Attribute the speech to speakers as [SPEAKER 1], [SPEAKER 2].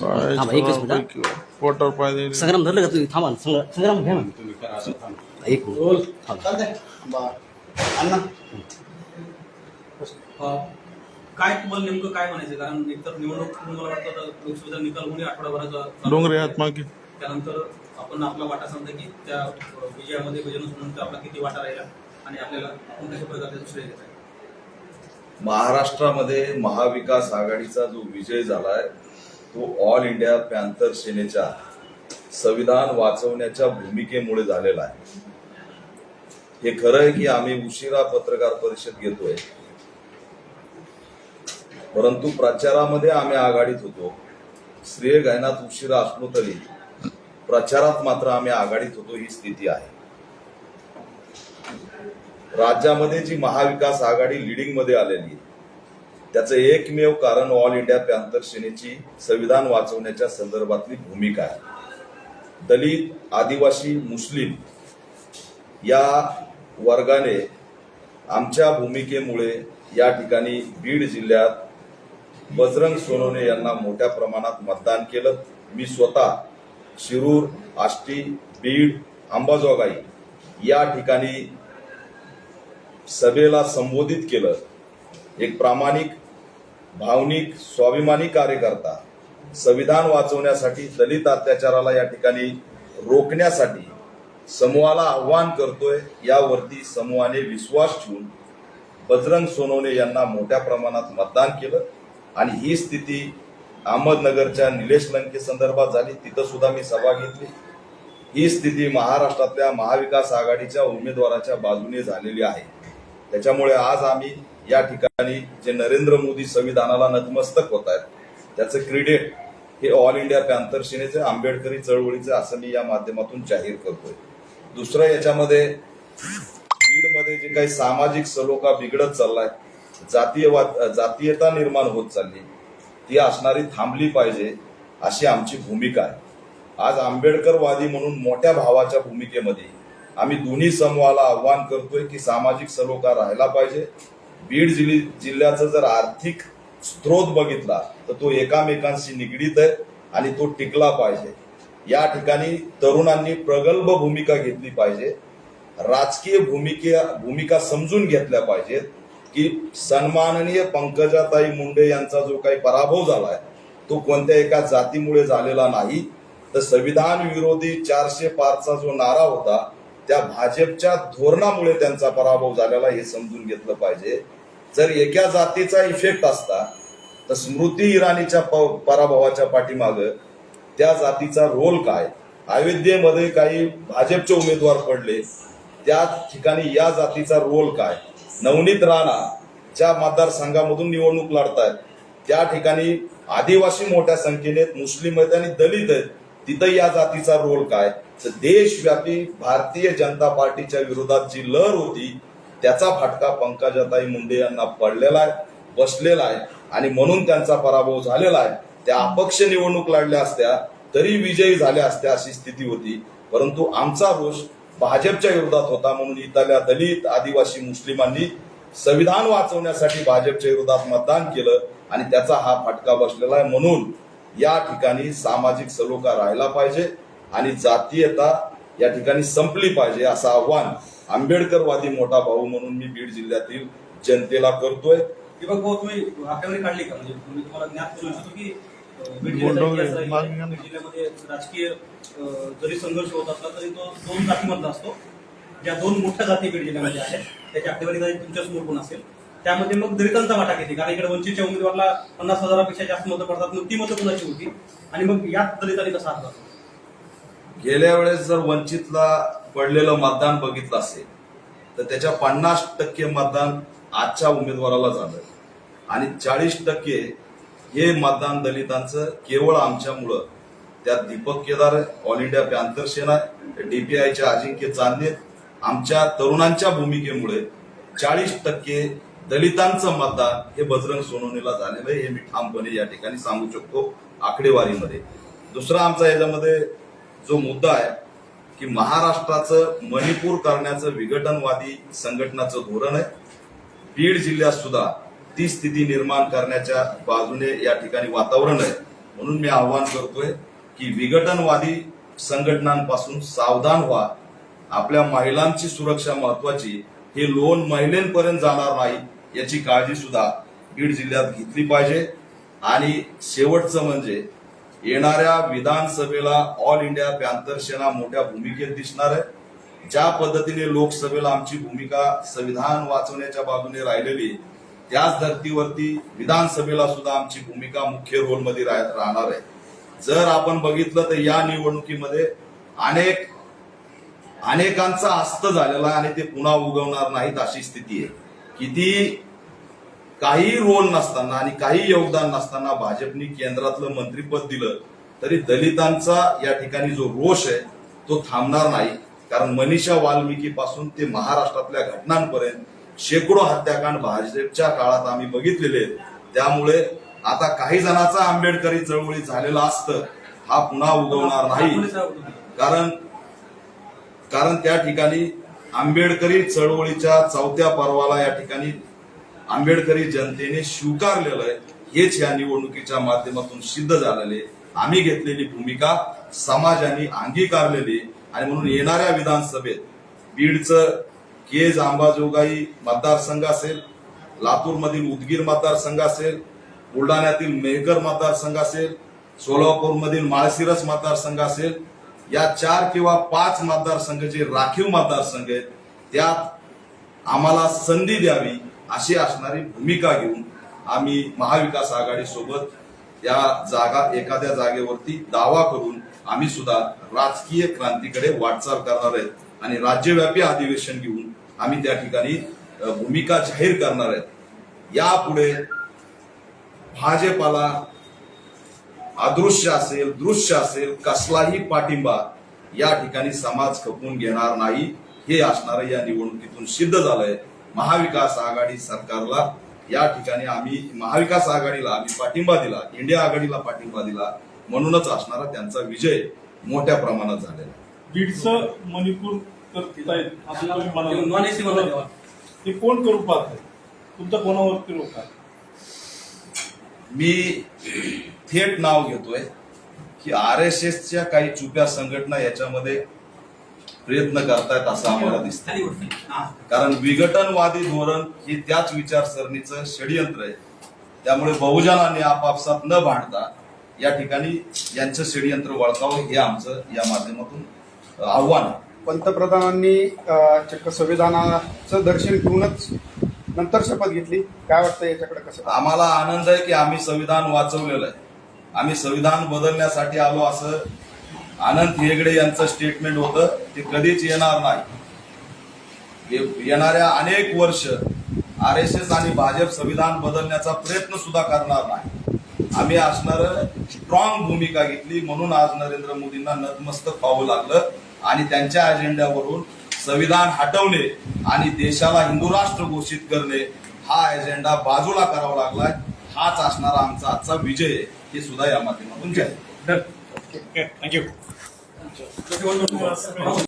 [SPEAKER 1] थांबा, एकच मिनिट. संग्राम धरलं का तुम्ही? थांबा ना. संग्राम संग्राम घ्या ना. एक मिनिट. थांबा.
[SPEAKER 2] अ, काय तुम्हाला नेमकं काय म्हणायचं? कारण एकतर निवडणूक मला वाटतं आता लोकसभेचा निकाल होणे आठवडाभराचा चालू
[SPEAKER 3] डोंगरे
[SPEAKER 2] आहे.
[SPEAKER 3] हात मागे.
[SPEAKER 2] त्यानंतर आपण आपला वाटा सांगता की त्या विजयामध्ये विजय नसून आपला किती वाटा राहिला आणि आपल्याला आपण कशा प्रकारे त्याचं श्रेय घेता येईल.
[SPEAKER 4] महाराष्ट्रामध्ये महाविकास आघाडीचा जो विजय झालाय तो ऑल इंडिया पॅन्थर सेनेच्या संविधान वाचवण्याच्या भूमिकेमुळे झालेला आहे. हे खरं आहे की आम्ही उशिरा पत्रकार परिषद घेतोय. परंतु प्रचारामध्ये आम्ही आघाडीत होतो. श्रेय गायनात उशिरा असलो तरी प्रचारात मात्र आम्ही आघाडीत होतो ही स्थिती आहे. राज्यामध्ये जी महाविकास आघाडी लिडिंगमध्ये आलेली आहे त्याचं एकमेव कारण ऑल इंडिया पॅन्थर सेनेची संविधान वाचवण्याच्या संदर्भातली भूमिका आहे. दलित आदिवासी मुस्लिम या वर्गाने आमच्या भूमिकेमुळे या ठिकाणी बीड जिल्ह्यात बजरंग सोनवणे यांना मोठ्या प्रमाणात मतदान केलं. मी स्वतः शिरूर आष्टी बीड अंबाजोगाई या ठिकाणी सभेला संबोधित केलं. एक प्रामाणिक भावनिक स्वाभिमानी कार्यकर्ता संविधान वाचवण्यासाठी दलित अत्याचाराला या ठिकाणी रोखण्यासाठी समूहाला आव्हान करतोय यावरती समूहाने विश्वास ठेवून बजरंग सोनवणे यांना मोठ्या प्रमाणात मतदान केलं. आणि ही स्थिती अहमदनगरच्या निलेश लंके संदर्भात झाली. तिथं सुद्धा मी सभा घेतली. ही स्थिती महाराष्ट्रातल्या महाविकास आघाडीच्या उमेदवाराच्या बाजूने झालेली आहे. त्याच्यामुळे आज आम्ही या ठिकाणी जे नरेंद्र मोदी संविधानाला नतमस्तक होत आहेत त्याचं क्रेडिट हे ऑल इंडिया पॅन्थर सेनेचे आंबेडकरी चळवळीचे असं मी या माध्यमातून जाहीर करतोय. दुसरं याच्यामध्ये बीडमध्ये जे काही सामाजिक सलोखा बिघडत चाललाय जातीयवाद जातीयता निर्माण होत चालली ती असणारी थांबली पाहिजे अशी आमची भूमिका आहे. आज आंबेडकरवादी म्हणून मोठ्या भावाच्या भूमिकेमध्ये आम्ही दोन्ही समूहाला आव्हान करतोय की सामाजिक सलोखा राहायला पाहिजे. बीड जिल्ही जिल्ह्याचा जर आर्थिक स्त्रोत बघितला तर तो एकामेकांशी निगडीत आहे आणि तो टिकला पाहिजे. या ठिकाणी तरुणांनी प्रगल्भ भूमिका घेतली पाहिजे. राजकीय भूमिका भूमिका समजून घेतल्या पाहिजेत की सन्माननीय पंकजाताई मुंडे यांचा जो काही पराभव झालाय तो कोणत्या एका जातीमुळे झालेला नाही. तर संविधान विरोधी चारशे पाचचा जो नारा होता त्या भाजपच्या धोरणामुळे त्यांचा पराभव झालेला हे समजून घेतलं पाहिजे. जर एका जातीचा इफेक्ट असता तर स्मृती इराणीच्या प- पराभवाच्या पाठीमाग त्या जातीचा रोल काय? अयोध्येमध्ये काही भाजपचे उमेदवार पडले त्या ठिकाणी या जातीचा रोल काय? नवनीत राणा ज्या मतदारसंघामधून निवडणूक लढतायत त्या ठिकाणी आदिवासी मोठ्या संख्येने मुस्लिम आहेत आणि दलित आहेत तिथं या जातीचा रोल काय? तर देशव्यापी भारतीय जनता पार्टीच्या विरोधात जी लहर होती त्याचा फटका पंकजाताई मुंडे यांना पडलेला आहे बसलेला आहे. आणि म्हणून त्यांचा पराभव झालेला आहे. त्या अपक्ष निवडणूक लढल्या असत्या तरी विजयी झाल्या असत्या अशी स्थिती होती. परंतु आमचा रोष भाजपच्या विरोधात होता म्हणून इथल्या दलित आदिवासी मुस्लिमांनी संविधान वाचवण्यासाठी भाजपच्या विरोधात मतदान केलं आणि त्याचा हा फटका बसलेला आहे. म्हणून या ठिकाणी सामाजिक सलोखा राहिला पाहिजे. आणि जातीयता या ठिकाणी संपली पाहिजे असं आव्हान आंबेडकरवादी मोठा भाऊ म्हणून मी बीड जिल्ह्यातील जनतेला करतोय.
[SPEAKER 2] तुम्ही आकडेवारी काढली का? म्हणजे तुम्ही तुम्हाला ज्ञात करू इच्छितो की जिल्ह्यामध्ये राजकीय जरी संघर्ष होत असला तरी तो दोन जातीमधला असतो. ज्या दोन मोठ्या जाती बीड जिल्ह्यामध्ये आहेत त्याची आकडेवारी जरी तुमच्यासमोर पण असेल? त्यामध्ये मग दलितांचा वाटा किती? कारण इकडे वंचितच्या उमेदवाराला पन्नास हजारापेक्षा जास्त मतं पडतात मग ती मतं कुणाची होती? आणि मग यात दलितांनी कसा हात?
[SPEAKER 4] गेल्या वेळेस जर वंचितला पडलेलं मतदान बघितलं असेल तर त्याच्या पन्नास टक्के मतदान आजच्या उमेदवाराला झालं. आणि चाळीस टक्के हे मतदान दलितांचं केवळ आमच्यामुळं. त्यात Deepak Kedar All India Panther Sena डीपीआयच्या Ajinkya Chandane आमच्या तरुणांच्या भूमिकेमुळे चाळीस टक्के दलितांचं मतदान हे बजरंग सोनवणेला झालेलं आहे हे मी ठामपणे या ठिकाणी सांगू शकतो आकडेवारीमध्ये. दुसरा आमचा याच्यामध्ये जो मुद्दा आहे की महाराष्ट्राचं मणिपूर करण्याचं विघटनवादी संघटनाचं धोरण आहे. बीड जिल्ह्यात सुद्धा ती स्थिती निर्माण करण्याच्या बाजूने या ठिकाणी वातावरण आहे. म्हणून मी आव्हान करतोय की विघटनवादी संघटनांपासून सावधान व्हा. आपल्या महिलांची सुरक्षा महत्वाची हे लोन महिलेपर्यंत जाणार नाही याची काळजी सुद्धा बीड जिल्ह्यात घेतली पाहिजे. आणि शेवटचं म्हणजे येणाऱ्या विधानसभेला ऑल इंडिया पॅन्थर सेना मोठ्या भूमिकेत दिसणार आहे. ज्या पद्धतीने लोकसभेला आमची भूमिका संविधान वाचवण्याच्या बाजूने राहिलेली त्याच धर्तीवरती विधानसभेला सुद्धा आमची भूमिका मुख्य रोलमध्ये राहणार आहे. जर आपण बघितलं तर या निवडणुकीमध्ये अनेक अनेकांचा अस्त झालेला आहे आणि ते पुन्हा उगवणार नाहीत अशी स्थिती आहे. किती काही रोल नसताना आणि काही योगदान नसताना भाजपनी केंद्रातलं मंत्रीपद दिलं तरी दलितांचा या ठिकाणी जो रोष आहे तो थांबणार नाही. कारण मनीषा वाल्मिकी पासून ते महाराष्ट्रातल्या घटनांपर्यंत शेकडो हत्याकांड भाजपच्या काळात आम्ही बघितलेले आहेत. त्यामुळे आता काही जणांचा आंबेडकरी चळवळी झालेला असतं हा पुन्हा उगवणार नाही. कारण कारण त्या ठिकाणी आंबेडकरी चळवळीच्या चौथ्या पर्वाला या ठिकाणी आंबेडकरी जनतेने स्वीकारलेलं आहे. हेच या निवडणुकीच्या माध्यमातून सिद्ध झालेले आम्ही घेतलेली भूमिका समाजाने अंगीकारलेली आणि म्हणून येणाऱ्या विधानसभेत बीडचं केज अंबाजोगाई मतदारसंघ असेल लातूरमधील उदगीर मतदारसंघ असेल बुलढाण्यातील मेहकर मतदारसंघ असेल सोलापूरमधील माळशिरस मतदारसंघ असेल या चार किंवा पाच मतदारसंघ जे राखीव मतदारसंघ आहेत त्यात आम्हाला संधी द्यावी अशी असणारी भूमिका घेऊन आम्ही महाविकास आघाडी सोबत या जागा एखाद्या जागेवरती दावा करून आम्ही सुद्धा राजकीय क्रांतीकडे वाटचाल करणार आहेत आणि राज्यव्यापी अधिवेशन घेऊन आम्ही त्या ठिकाणी भूमिका जाहीर करणार आहेत. यापुढे भाजपाला अदृश्य असेल दृश्य असेल कसलाही पाठिंबा या ठिकाणी समाज खपवून घेणार नाही हे असणारं या निवडणुकीतून सिद्ध झालंय. महाविकास आघाडी सरकारला या ठिकाणी आम्ही महाविकास आघाडीला आम्ही पाठिंबा दिला इंडिया आघाडीला पाठिंबा दिला म्हणूनच असणारा त्यांचा विजय मोठ्या प्रमाणात झालेला आहे.
[SPEAKER 3] बीडचं मणिपूर करतायत. हे कोण करू पाहत तुमचं कोणावरती रोख आहे
[SPEAKER 4] मी थेट नाव घेतोय की आर एस एसच्या काही चुप्या संघटना याच्यामध्ये प्रयत्न करतायत असं आम्हाला दिसतं. कारण विघटनवादी धोरण हे त्याच विचारसरणीचं षडयंत्र आहे. त्यामुळे बहुजनांनी आपापसात न भांडता या ठिकाणी यांचं षडयंत्र वळकावं हे आमचं या माध्यमातून आव्हान आहे.
[SPEAKER 5] पंतप्रधानांनी चक्क संविधानाचं दर्शन घेऊनच नंतर शपथ घेतली. काय वाटतं याच्याकडे कसं?
[SPEAKER 4] आम्हाला आनंद आहे की आम्ही संविधान वाचवलेलं आहे. आम्ही संविधान बदलण्यासाठी आलो असं आनंद हेगडे यांचं स्टेटमेंट होतं ते कधीच येणार नाही. येणाऱ्या अनेक वर्ष आर एस एस आणि भाजप संविधान बदलण्याचा प्रयत्न सुद्धा करणार नाही. आम्ही असणार स्ट्रॉंग भूमिका घेतली म्हणून आज नरेंद्र मोदींना नतमस्तक व्हावं लागलं. आणि त्यांच्या अजेंड्यावरून संविधान हटवणे आणि देशाला हिंदू राष्ट्र घोषित करणे हा अजेंडा बाजूला करावा लागलाय हाच असणारा आमचा आजचा विजय आहे हे सुद्धा या माध्यमातून जाहीर
[SPEAKER 3] थँक्यू 这是我的工